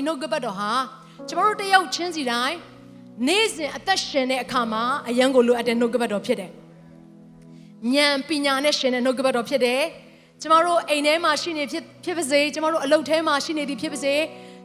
ဒီနှုတ်ကပတ်တော်ဟာကျမတို့တယောက်ချင်းစီတိုင်းနေ့စဉ်အသက်ရှင်တဲ့အခါမှာအယံကိုလိုအပ်တဲ့နှုတ်ကပတ်တော်ဖြစ်တယ်ဉာဏ်ပညာနဲ့ရှင်တဲ့နှုတ်ကပတ်တော်ဖြစ်တယ်ကျမတို့အိမ်ထဲမှာရှိနေဖြစ်ဖြစ်ပါစေကျမတို့အလုပ်ထဲမှာရှိနေသည်ဖြစ်ပါစေ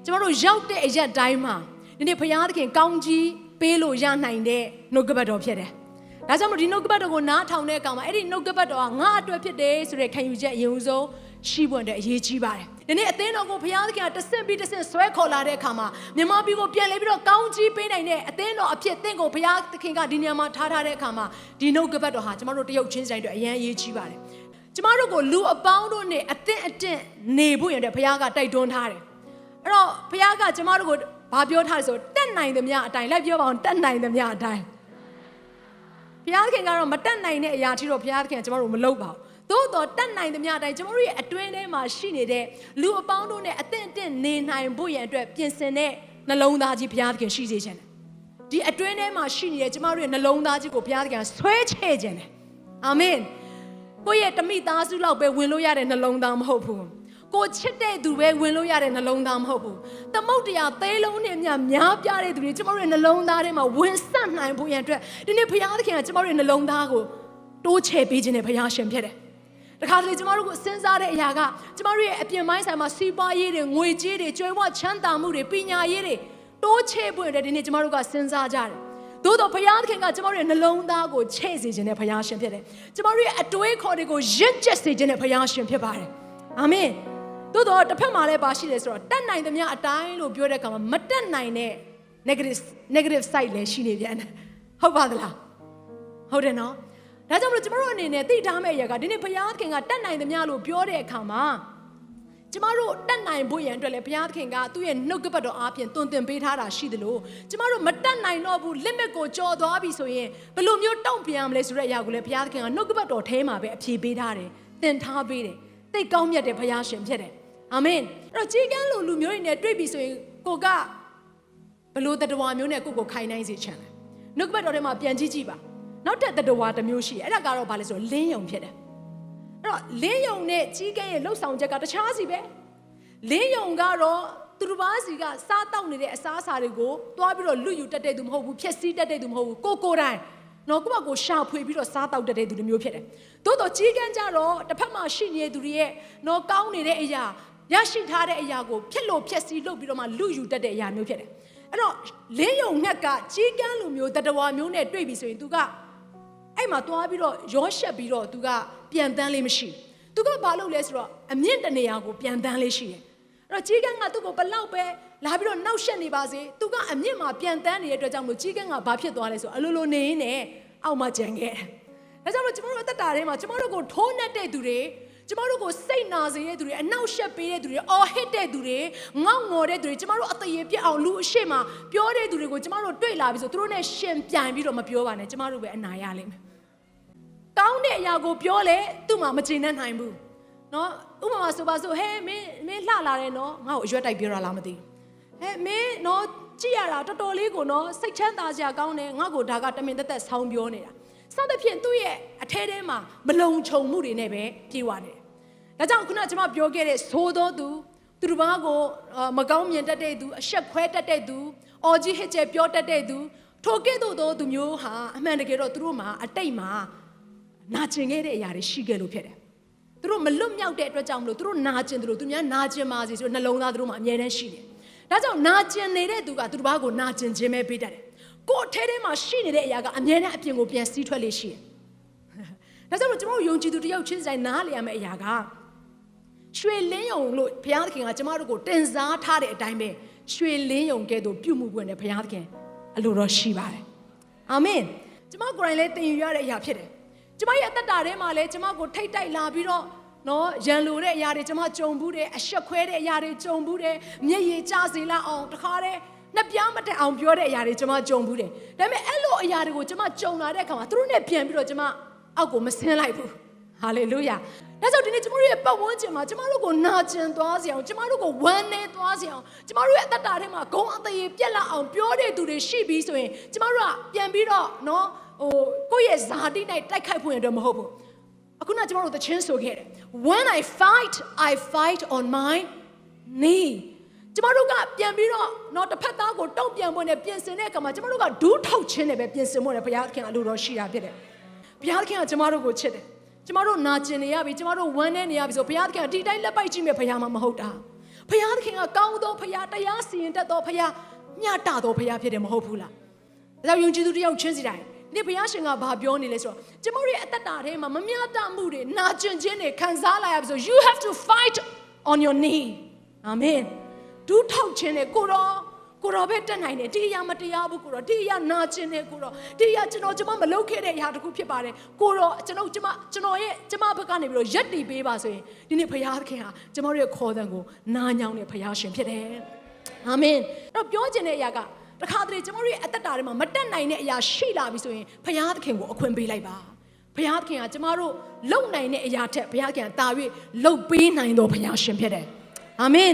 ကျမတို့ရောက်တဲ့အရက်တိုင်းမှာဒီနေ့ဘုရားသခင်ကောင်းကြီးပေးလို့ရနိုင်တဲ့နှုတ်ကပတ်တော်ဖြစ်တယ်။ ဒါကြောင့်မို့ဒီနှုတ်ကပတ်တော်ကိုနားထောင်တဲ့အခါမှာအဲ့ဒီနှုတ်ကပတ်တော်ကငါအတွက်ဖြစ်တယ်ဆိုတဲ့ခံယူချက်အရင်ဦးဆုံးရှိပွင့်တဲ့အရေးကြီးပါတယ်။ဒီနေ့အသင်းတော်ကိုဘုရားသခင်ကတဆင့်ပြီးတဆင့်ဆွဲခေါ်လာတဲ့အခါမှာမြန်မာပြည်ကိုပြန်လဲပြီးတော့ကောင်းကြီးပေးနိုင်တဲ့အသင်းတော်အဖြစ်သင်ကိုဘုရားသခင်ကဒီနေရာမှာထားထားတဲ့အခါမှာဒီနှုတ်ကပတ်တော်ဟာကျမတို့တရုတ်ချင်းဆိုင်အတွက်အရန်အရေးကြီးပါတယ်။ကျမတို့ကိုလူအပေါင်းတို့နဲ့အသင့်အတင့်နေဖို့ရတဲ့ဘုရားကတိုက်တွန်းထားတယ်။အဲ့တော့ဘုရားကကျမတို့ကိုဘာပြောထားလဲဆိုတက်နိုင်သမျှအတိုင်းလိုက်ပြောပါအောင်တက်နိုင်သမျှအတိုင်း ဘုရားသခင်ကတော့မတက်နိုင်တဲ့အရာထိတော့ဘုရားသခင်ကကျမတို့မလုပ်ပါဘူးသို့တော့တက်နိုင်သမျှအတိုင်းကျမတို့ရဲ့အတွင်းထဲမှာရှိနေတဲ့လူအပေါင်းတို့နဲ့အသင့်အတင့်နေနိုင်ဖို့ရန်အတွက်ပြင်ဆင်တဲ့နှလုံးသားကြီးဘုရားသခင်ရှိစေခြင်းတယ်ဒီအတွင်းထဲမှာရှိနေတဲ့ကျမတို့ရဲ့နှလုံးသားကြီးကိုဘုရားသခင်ကဆွဲချဲ့ခြင်းတယ်အာမင်ကိုယ့်ရဲ့တမိသားစုလောက်ပဲဝင်လို့ရတဲ့နှလုံးသားမဟုတ်ဘူး ကိုချစ်တဲ့သူပဲဝင်လို့ရတဲ့နှလုံးသားမဟုတ်ဘူး။သမုတ်တရားသေးလုံးနဲ့မြများပြတဲ့သူတွေကျမတို့ရဲ့နှလုံးသားထဲမှာဝင်ဆက်နိုင်ဖို့ရန်အတွက်ဒီနေ့ဘုရားသခင်ကကျမတို့ရဲ့နှလုံးသားကိုတိုးချဲ့ပေးခြင်းနဲ့ဘုရားရှင်ဖြစ်တယ်။တခါတလေကျမတို့ကိုစဉ်းစားတဲ့အရာကကျမတို့ရဲ့အပြင်ပိုင်းဆိုင်မှာစီးပွားရေးတွေငွေကြေးတွေကျွေးဝချမ်းသာမှုတွေပညာရေးတွေတိုးချဲ့ဖို့ရတဲ့ဒီနေ့ကျမတို့ကစဉ်းစားကြတယ်။သို့တော့ဘုရားသခင်ကကျမတို့ရဲ့နှလုံးသားကိုချဲ့စေခြင်းနဲ့ဘုရားရှင်ဖြစ်တယ်။ကျမတို့ရဲ့အတွေးခေါ်တွေကိုရင့်ကျက်စေခြင်းနဲ့ဘုရားရှင်ဖြစ်ပါတယ်။အာမင်။ သို့တော့တစ်ဖက်မှာလည်းပါရှိတယ်ဆိုတော့တက်နိုင်သမျှအတိုင်းလို့ပြောတဲ့အခါမှာမတက်နိုင်တဲ့ negative negative side လည်းရှိနေပြန်တယ်ဟုတ်ပါသလားဟုတ်တယ်နော်ဒါကြောင့်မလို့ကျမတို့အနေနဲ့သိထားမယ့်အရာကဒီနေ့ဘုရားသခင်ကတက်နိုင်သမျှလို့ပြောတဲ့အခါမှာကျမတို့တက်နိုင်ဖို့ရန်အတွက်လည်းဘုရားသခင်ကသူ့ရဲ့နှုတ်ကပတ်တော်အားဖြင့်တွင်တင်ပေးထားတာရှိသလိုကျမတို့မတက်နိုင်တော့ဘူး limit ကိုကျော်သွားပြီဆိုရင်ဘယ်လိုမျိုးတုံ့ပြန်ရမလဲဆိုတဲ့အရာကိုလည်းဘုရားသခင်ကနှုတ်ကပတ်တော်ထဲမှာပဲအဖြေပေးထားတယ်သင်ထားပေးတယ်သိကောင်းမြတ်တဲ့ဘုရားရှင်ဖြစ်တယ် အာမင်အဲ့တော့ကြီးကန်းလိုလူမျိုးတွေနဲ့တွေ့ပြီဆိုရင်ကိုကဘလို့တတဝါမျိုးနဲ့ကိုကိုခိုင်နိုင်စေချင်တယ်နှုတ်ကပတ်တော်ထဲမှာပြန်ကြည့်ကြည့်ပါနောက်တဲ့တတဝါတစ်မျိုးရှိတယ်အဲ့ဒါကတော့ဘာလဲဆိုတော့လင်းယုံဖြစ်တယ်အဲ့တော့လင်းယုံနဲ့ကြီးကန်းရဲ့လှုပ်ဆောင်ချက်ကတခြားစီပဲလင်းယုံကတော့သူတစ်ပါးစီကစားတောက်နေတဲ့အစားအစာတွေကိုတွားပြီးတော့လွတ်ယူတတ်တဲ့သူမဟုတ်ဘူးဖြက်စီးတတ်တဲ့သူမဟုတ်ဘူးကိုကိုယ်တိုင်နော်ကိုယ့်ဘကိုရှာဖွေပြီးတော့စားတောက်တတ်တဲ့သူတစ်မျိုးဖြစ်တယ်။သို့တော့ကြီးကန်းကြတော့တစ်ဖက်မှာရှိနေတဲ့သူတွေရဲ့နော်ကောင်းနေတဲ့အရာ ရရှိထားတဲ့အရာကိုဖြစ်လို့ဖြစ်စီလုပ်ပြီးတော့မှလူယူတတ်တဲ့အရာမျိုးဖြစ်တယ်အဲ့တော့လင်းယုံငှက်ကကြီးကန်းလူမျိုးတတဝါမျိုးနဲ့တွေ့ပြီဆိုရင် तू ကအဲ့မှာသွားပြီးတော့ရောရှက်ပြီးတော့ तू ကပြန်တန်းလေးမရှိသူကဘာလုပ်လဲဆိုတော့အမြင့်တနေရာကိုပြန်တန်းလေးရှိတယ်အဲ့တော့ကြီးကန်းကသူ့ကိုဘလောက်ပဲလာပြီးတော့နှောက်ရှက်နေပါစေသူကအမြင့်မှာပြန်တန်းနေတဲ့အတွက်ကြောင့်မလို့ကြီးကန်းကဘာဖြစ်သွားလဲဆိုအလိုလိုနေရင်းနဲ့အောက်မှာကျန်ခဲ့တယ်ဒါကြောင့်မလို့ကျမတို့အသက်တာထဲမှာကျမတို့ကိုထိုးနှက်တဲ့သူတွေ ကျမတို့ကိုစိတ်နာစေတဲ့သူတွေအနောက်ရှက်ပေးတဲ့သူတွေအော်ဟစ်တဲ့သူတွေငေါငေါ်တဲ့သူတွေကျမတို့အသေးပြက်အောင်လူအရှိမပြောတဲ့သူတွေကိုကျမတို့တွေ့လာပြီဆိုသူတို့နဲ့ရှင်ပြိုင်ပြီးတော့မပြောပါနဲ့ကျမတို့ပဲအနာရလိမ့်မယ်။ကောင်းတဲ့အရာကိုပြောလဲသူ့မှာမကျေနပ်နိုင်ဘူး။နော်ဥပမာဆိုပါဆိုဟဲမင်းမင်းလှလာတယ်နော်ငါ့ကိုအရွက်တိုက်ပြောတာလားမသိဘူး။ဟဲမင်းနော်ကြည့်ရတာတော်တော်လေးကိုနော်စိတ်ချမ်းသာစရာကောင်းတယ်ငါ့ကိုဒါကတမင်သက်သက်ဆောင်းပြောနေတာ။ စသဖြင့်သူ့ရဲ့အထဲထဲမှာမလုံခြုံမှုတွေနဲ့ပဲပြေဝနေတယ်။ဒါကြောင့်ခုနကကျွန်မပြောခဲ့တဲ့သိုးသောသူသူတစ်ပါးကိုမကောင်းမြင်တတ်တဲ့သူအဆက်ခွဲတတ်တဲ့သူအော်ကြီးဟစ်ကျဲပြောတတ်တဲ့သူထိုကဲ့သို့သောသူမျိုးဟာအမှန်တကယ်တော့သူတို့မှာအတိတ်မှာနာကျင်ခဲ့တဲ့အရာတွေရှိခဲ့လို့ဖြစ်တယ်။သူတို့မလွတ်မြောက်တဲ့အတွက်ကြောင့်မလို့သူတို့နာကျင်တယ်လို့သူများနာကျင်ပါစေဆိုနှလုံးသားသူတို့မှာအမြဲတမ်းရှိတယ်။ဒါကြောင့်နာကျင်နေတဲ့သူကသူတစ်ပါးကိုနာကျင်ခြင်းပဲပေးတတ်တယ်။ ကိုယ်ထဲထဲမှာရှိနေတဲ့အရာကအမြဲတမ်းအပြင်ကိုပြန်စီးထွက်လေရှိတယ်။ဒါကြောင့်ကျွန်တော်ယုံကြည်သူတယောက်ချင်းဆိုင်နားလည်ရမယ့်အရာကရွှေလင်းယုံလို့ဘုရားသခင်ကကျမတို့ကိုတင်စားထားတဲ့အတိုင်းပဲရွှေလင်းယုံကဲ့သို့ပြုမှုပွင့်တဲ့ဘုရားသခင်အလိုတော်ရှိပါတယ်အာမင်ကျမကိုယ်တိုင်လည်းတင်ယူရတဲ့အရာဖြစ်တယ်ကျမရဲ့အသက်တာထဲမှာလည်းကျမကိုထိတ်တိုက်လာပြီးတော့နော်ရန်လိုတဲ့အရာတွေကျမကြုံဘူးတယ်အဆက်ခွဲတဲ့အရာတွေကြုံဘူးတယ်မျက်ရည်ကျစေလောက်အောင်တခါတည်း နှစ်ပြားမတက်အောင်ပြောတဲ့အရာတွေကျမကြုံဘူးတယ်ဒါပေမဲ့အဲ့လိုအရာတွေကိုကျမကြုံလာတဲ့အခါမှာသူတို့နဲ့ပြန်ပြီးတော့ကျမအောက်ကိုမဆင်းလိုက်ဘူးဟာလေလုယာဒါကြောင့်ဒီနေ့ကျမတို့ရဲ့ပတ်ဝန်းကျင်မှာကျမတို့ကိုနာကျင်သွားစေအောင်ကျမတို့ကိုဝမ်းနည်းသွားစေအောင်ကျမတို့ရဲ့အသက်တာထဲမှာဂုံအသေးပြက်လာအောင်ပြောတဲ့သူတွေရှိပြီးဆိုရင်ကျမတို့ကပြန်ပြီးတော့နော်ဟိုကိုယ့်ရဲ့ဇာတိ၌တိုက်ခိုက်ဖို့ရတော့မဟုတ်ဘူးအခုနကျမတို့သချင်းဆိုခဲ့တယ် when i fight i fight on my knee ကျမတို့ကပြန်ပြီးတော့တော့တစ်ဖက်သားကိုတုံ့ပြန်ဖို့နဲ့ပြင်ဆင်တဲ့အခါမှာကျမတို့ကဒူးထောက်ခြင်းနဲ့ပဲပြင်ဆင်ဖို့နဲ့ဘုရားသခင်အလိုတော်ရှိတာဖြစ်တယ်ဘုရားသခင်ကကျမတို့ကိုချစ်တယ်ကျမတို့နာကျင်နေရပြီကျမတို့ဝမ်းနေနေရပြီဆိုဘုရားသခင်ကဒီတိုင်းလက်ပိုက်ကြည့်မဲ့ဘုရားမှမဟုတ်တာဘုရားသခင်ကကောင်းသောဘုရားတရားစီရင်တတ်သောဘုရားမျှတသောဘုရားဖြစ်တယ်မဟုတ်ဘူးလားဒါကြောင့်ယုံကြည်သူတယောက်ချင်းစီတိုင်းဒီဘုရားရှင်ကဘာပြောနေလဲဆိုတော့ကျမတို့ရဲ့အသက်တာထဲမှာမမျှတမှုတွေနာကျင်ခြင်းတွေခံစားလာရပြီဆို you have to fight on your knee အာမင် ဒူးထောက်ခြင်းနဲ့ကိုတော့ကိုတော့ပဲတက်နိုင်တယ်ဒီအရာမတရားဘူးကိုတော့ဒီအရာနာကျင်တယ်ကိုတော့ဒီအရာကျွန်တော်ကျမမလုပ်ခဲ့တဲ့အရာတစ်ခုဖြစ်ပါတယ်ကိုတော့ကျွန်တော်ကျမကျွန်တော်ရဲ့ကျမဘက်ကနေပြီးတော့ရက်တီပေးပါဆိုရင်ဒီနေ့ဘုရားသခင်ဟာကျမတို့ရဲ့ခေါ်တဲ့ကိုနာညောင်းတဲ့ဘုရားရှင်ဖြစ်တယ်အာမင်အဲ့တော့ပြောချင်တဲ့အရာကတခါတလေကျမတို့ရဲ့အသက်တာထဲမှာမတက်နိုင်တဲ့အရာရှိလာပြီဆိုရင်ဘုရားသခင်ကိုအခွင့်ပေးလိုက်ပါဘုရားသခင်ကကျမတို့လုံနိုင်တဲ့အရာထက်ဘုရားသခင်ကတာ၍လှုပ်ပေးနိုင်တော်ဘုရားရှင်ဖြစ်တယ်အာမင်